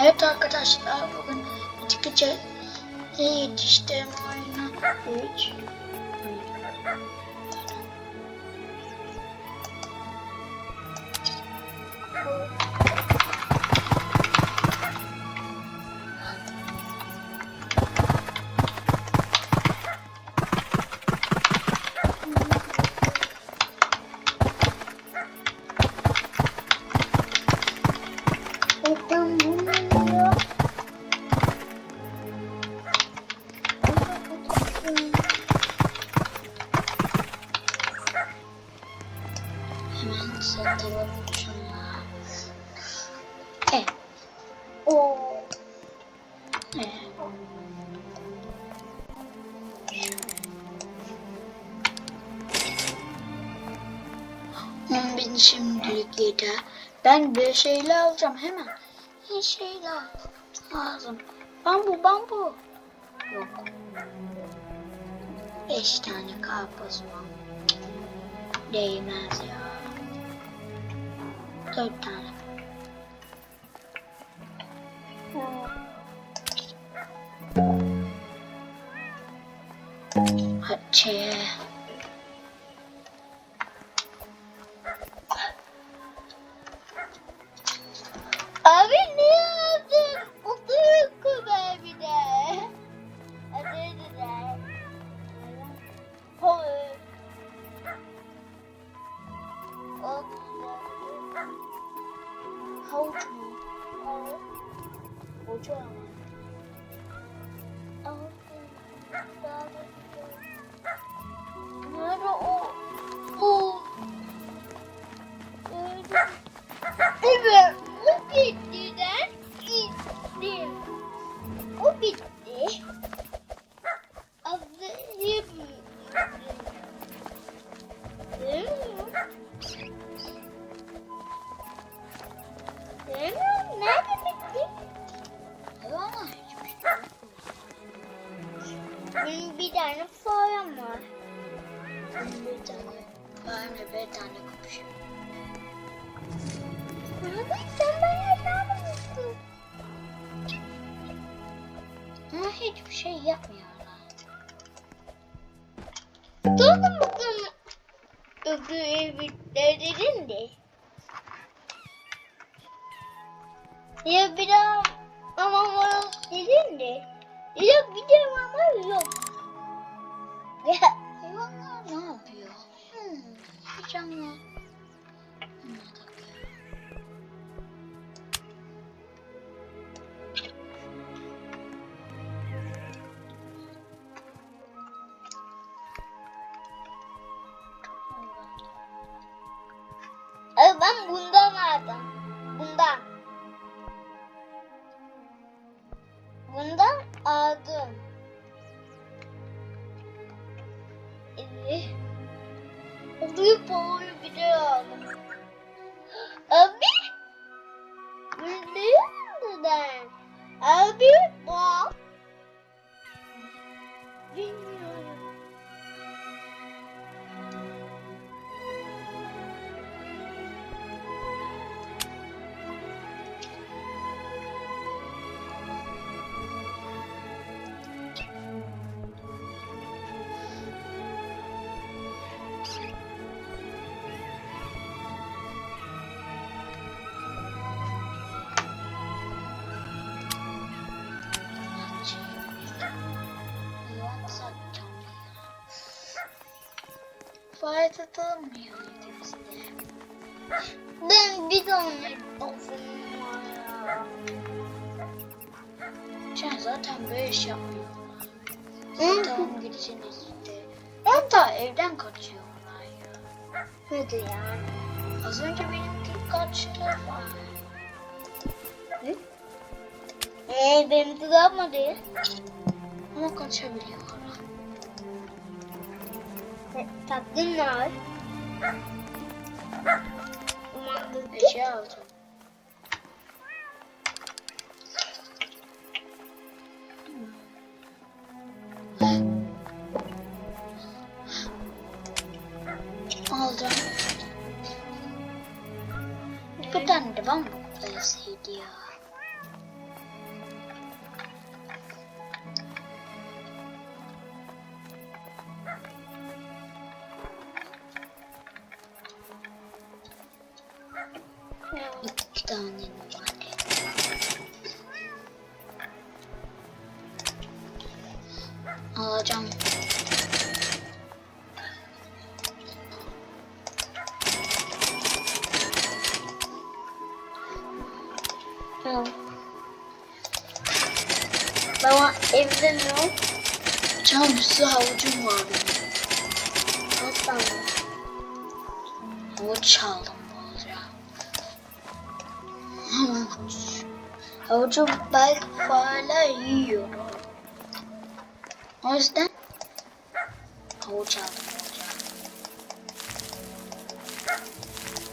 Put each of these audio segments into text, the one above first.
Evet arkadaşlar bugün bitkice yetiştirme oyunu 3 É tão. Ben bir şeyler alacağım hemen. Bir şeyler lazım. Bambu bambu. Yok. Beş tane karpuz var. Değmez ya. Dört tane. Hatice. Şey yapmıyorlar. Doğru bakalım. Öbür evitlerin de. Ya bir daha ama var dedin de. Ya bir de ama yok. Fayda tanımıyor elimizde. Ben bir var ya. Sen zaten böyle iş yapmıyorlar. Hı? Tamam gideceğiniz de. Hatta evden kaçıyorlar ya. Hadi ya. Az önce benimki kaçtı. Ee, benim tutamadı. Ama kaçabiliyorlar. Tatlın var. Umarım Eşya alacağım. Aldım. Bir tane de var mı? ölseydi ya. Tamam. Baba evde ne o? Canım bir sürü havucum var benim. Nasıl ama? Havuç çaldım bolca. Havuç. Havucu belki fareler yiyor. O yüzden havuç aldım bolca.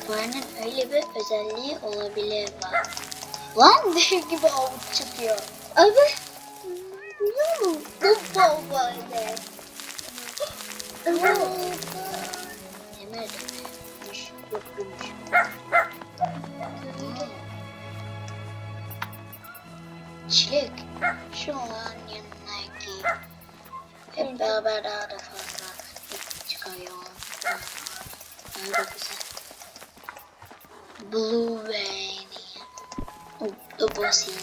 Farenin öyle bir özelliği olabilir bak. Lan dev gibi havuç çıkıyor. Evet. Biliyor musun? Yok demiş. Çilek. Şu an yanına git. Hep beraber daha da fazla çıkıyor. Daha da güzel. Blue Rain. Oktopusini.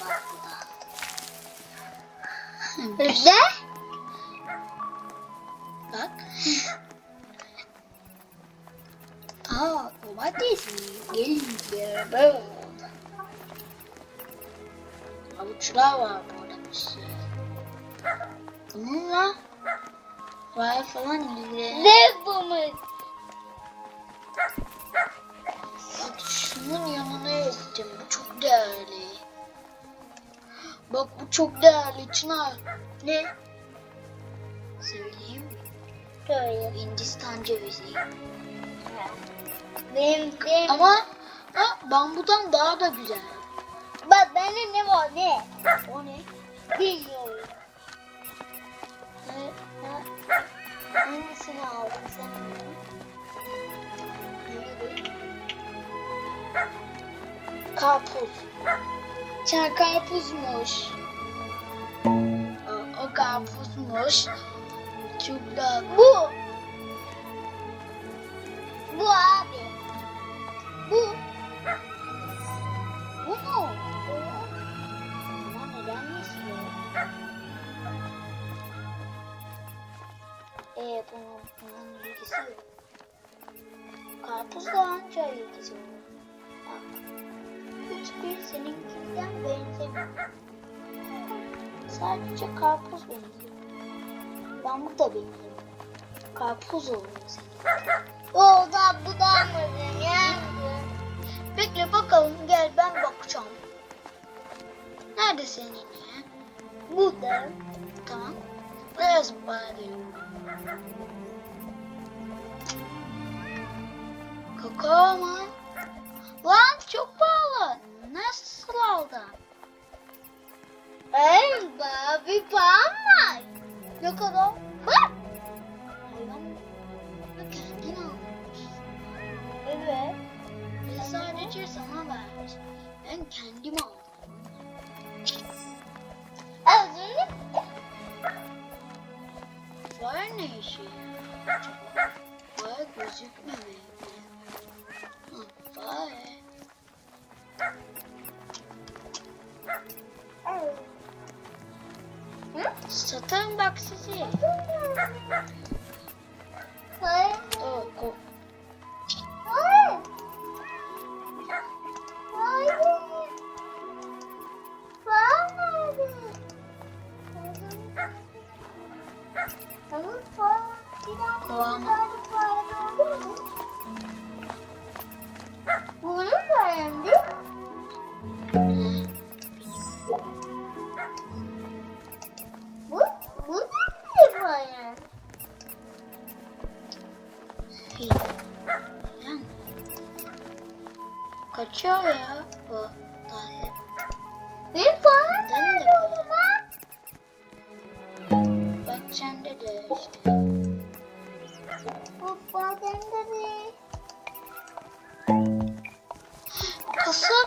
Bak bu da. Nerede? Bak. Aa, domates mi? Gelince böyle oldu. Havuçlar var burada bir sürü. Bununla var falan ilgili. Ne bu mu? Çok değerli. Bak bu çok değerli Çınar. Ne? Söyleyeyim mi? Hindistan cevizi. Benim, benim. Ama ha, bambudan daha da güzel. Bak bende ne var ne? O ne? Bilmiyorum. Ne? Ha? Hangisini aldın sen? Karpuz. Sen karpuzmuş. O, o karpuzmuş. Çok da Bu. Bu abi. Bu. bu mu? Ama neden istiyor? Ee, bunun, bunun ilgisi yok. Karpuzla anca ilgisi olur. Bak. Hiçbir seninkinden benzemiyor. Sadece karpuz benziyor. Pamuk da benziyor. Karpuz oluyor senin. O da bu da mı yani? Bekle bakalım gel ben bakacağım. Nerede senin ya? Bu da. Tamam. Buraya zıplayalım. Kakao mu? Lan çok Hey bir puan var. Ne kadar? Bak. Hayvan bunu kendin almış. Evet. Ve sadece sana vermiş. Ben kendim aldım. Az önce Var ne işi? Var gözükmemeli. Satarım bak sizi. Hayır. Ko- Hayır. Hayır. Hayır. Tamam, puan. Bir Kaçıyor ya bu daire. Bir puan Ben de nerede o zaman? Bak sende de işte. Bu puan sende de. Kasaya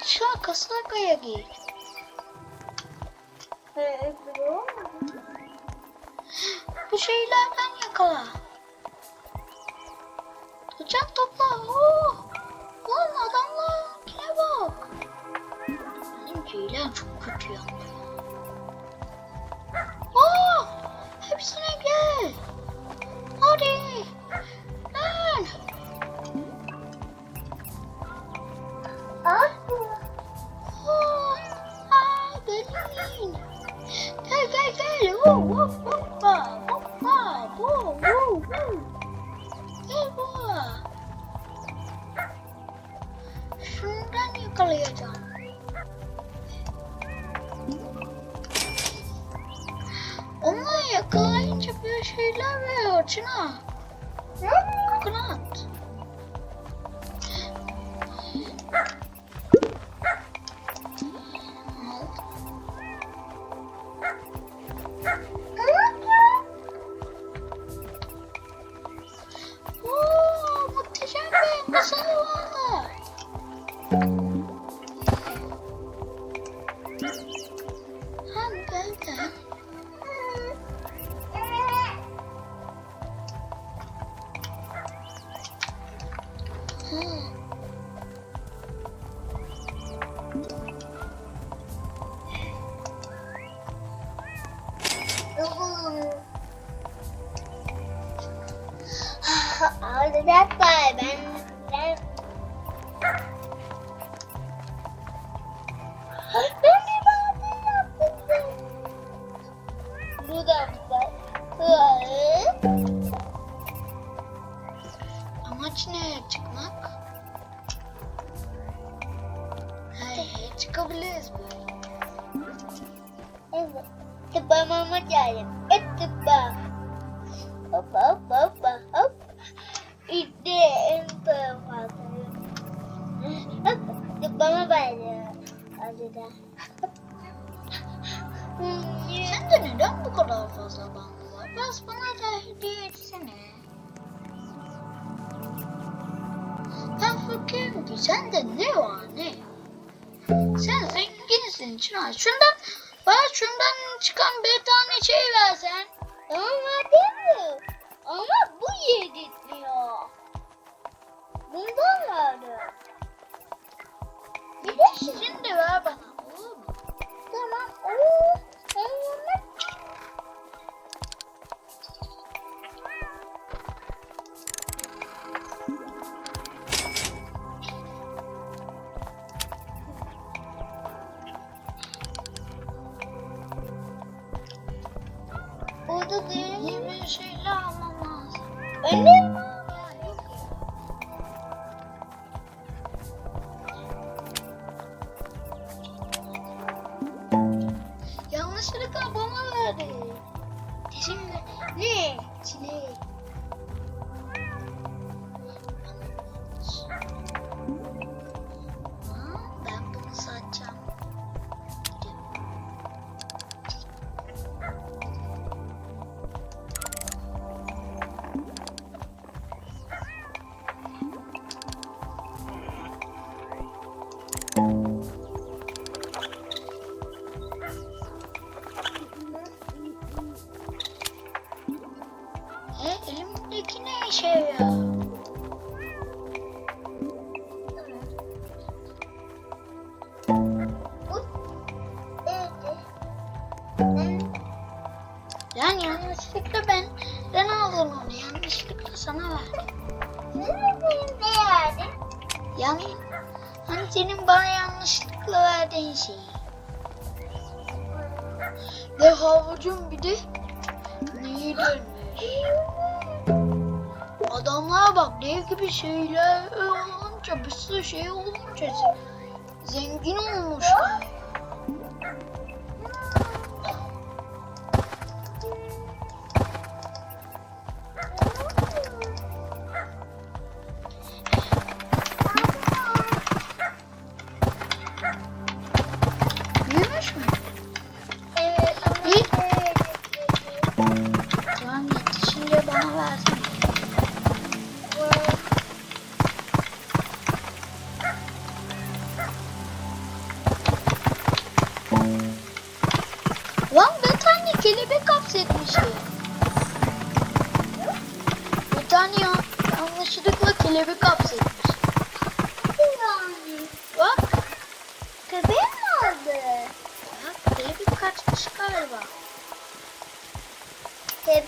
Aşağı kasakaya git. Ee, bu. Şeylerden yakala. Bıçak topla. Oo. Benim şeyler çok kötü ya. Aa, şeyler veriyor Çınar. Amaç ne çıkmak? Hayır, çıkabiliriz böyle. Evet. Tıpamama geldim. Et tıpa. Hoppa hoppa hoppa hop. İşte en fazla. Hop. Tıpama böyle. Hadi de. Sende neden bu kadar fazla bandı var? Biraz bana da hediye etsene. Fakirim ki sende ne var ne? Sen zenginsin Çınar. Şundan, bana şundan çıkan bir tane şey versen. Tamam abi. Ama bu yedirtmiyor. Bundan vardı. Bir de. Şimdi ver bana? Tamam. Oo. Tamam. Teşekkür Ne? Çilek. Neydi? Ben Yani yanlışlıkla ben ben aldım onu. Yanlışlıkla sana verdim. Neredeyim ne yani? Yani hani senin bana yanlışlıkla verdiğin şey. Ve havucun bir de neyi dönmüş. Adamlara bak dev gibi şeyler olunca bir sürü şey olunca ze- zengin olmuşlar. Hep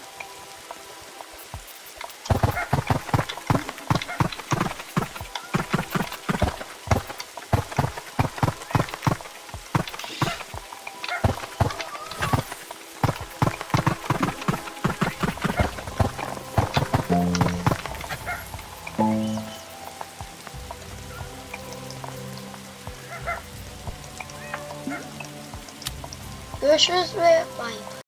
Görüşürüz ve.